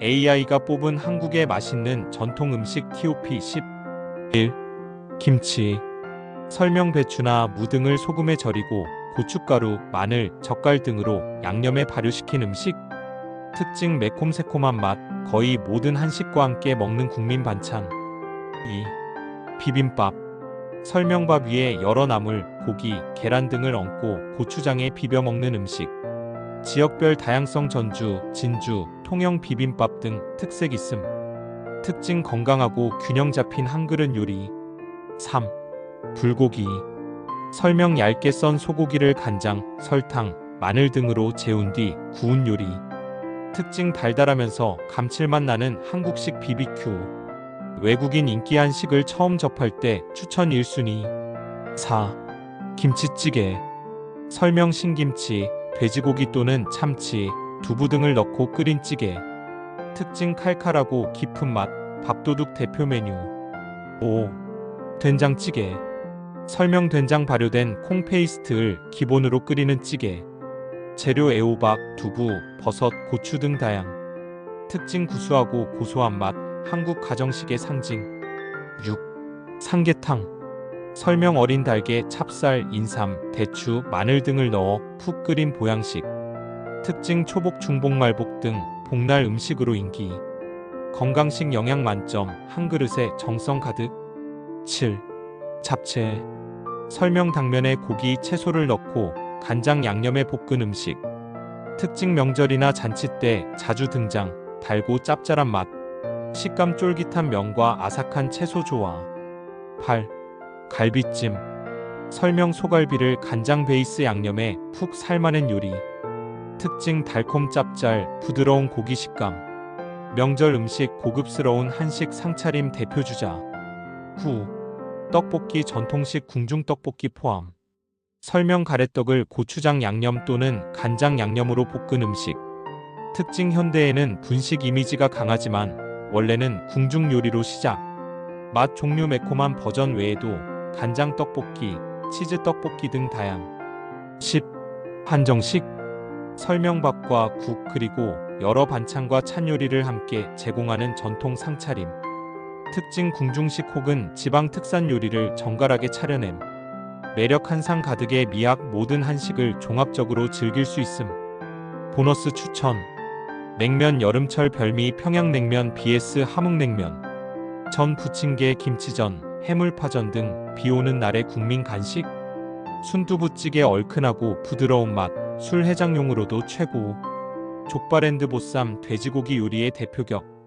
AI가 뽑은 한국의 맛있는 전통 음식 TOP 10 1. 김치. 설명 배추나 무 등을 소금에 절이고 고춧가루, 마늘, 젓갈 등으로 양념에 발효시킨 음식. 특징 매콤새콤한 맛. 거의 모든 한식과 함께 먹는 국민 반찬. 2. 비빔밥. 설명밥 위에 여러 나물, 고기, 계란 등을 얹고 고추장에 비벼 먹는 음식. 지역별 다양성 전주, 진주, 통영 비빔밥 등 특색 있음. 특징 건강하고 균형 잡힌 한 그릇 요리. 3. 불고기. 설명 얇게 썬 소고기를 간장, 설탕, 마늘 등으로 재운 뒤 구운 요리. 특징 달달하면서 감칠맛 나는 한국식 BBQ. 외국인 인기 한식을 처음 접할 때 추천 1순위. 4. 김치찌개. 설명 신김치, 돼지고기 또는 참치, 두부 등을 넣고 끓인 찌개. 특징 칼칼하고 깊은 맛, 밥도둑 대표 메뉴. 5. 된장찌개. 설명 된장 발효된 콩 페이스트를 기본으로 끓이는 찌개. 재료 애호박, 두부, 버섯, 고추 등 다양. 특징 구수하고 고소한 맛, 한국 가정식의 상징. 6. 삼계탕. 설명 어린 달걀, 찹쌀, 인삼, 대추, 마늘 등을 넣어 푹 끓인 보양식. 특징 초복, 중복, 말복 등 복날 음식으로 인기. 건강식 영양 만점, 한 그릇에 정성 가득. 7. 잡채. 설명 당면에 고기, 채소를 넣고 간장 양념에 볶은 음식. 특징 명절이나 잔치 때 자주 등장, 달고 짭짤한 맛. 식감 쫄깃한 면과 아삭한 채소 조화. 8. 갈비찜. 설명 소갈비를 간장 베이스 양념에 푹 삶아낸 요리. 특징 달콤 짭짤, 부드러운 고기 식감. 명절 음식 고급스러운 한식 상차림 대표 주자. 9. 떡볶이 전통식 궁중 떡볶이 포함. 설명 가래떡을 고추장 양념 또는 간장 양념으로 볶은 음식. 특징 현대에는 분식 이미지가 강하지만 원래는 궁중 요리로 시작. 맛 종류 매콤한 버전 외에도 간장 떡볶이, 치즈 떡볶이 등 다양. 10. 한정식 설명밥과 국 그리고 여러 반찬과 찬 요리를 함께 제공하는 전통 상차림. 특징 궁중식 혹은 지방 특산 요리를 정갈하게 차려냄. 매력 한 상 가득의 미학 모든 한식을 종합적으로 즐길 수 있음. 보너스 추천. 냉면 여름철 별미 평양냉면 vs 함흥냉면. 전 부침개 김치전, 해물파전 등 비오는 날의 국민 간식. 순두부찌개 얼큰하고 부드러운 맛, 술 해장용으로도 최고. 족발앤드 보쌈 돼지고기 요리의 대표격.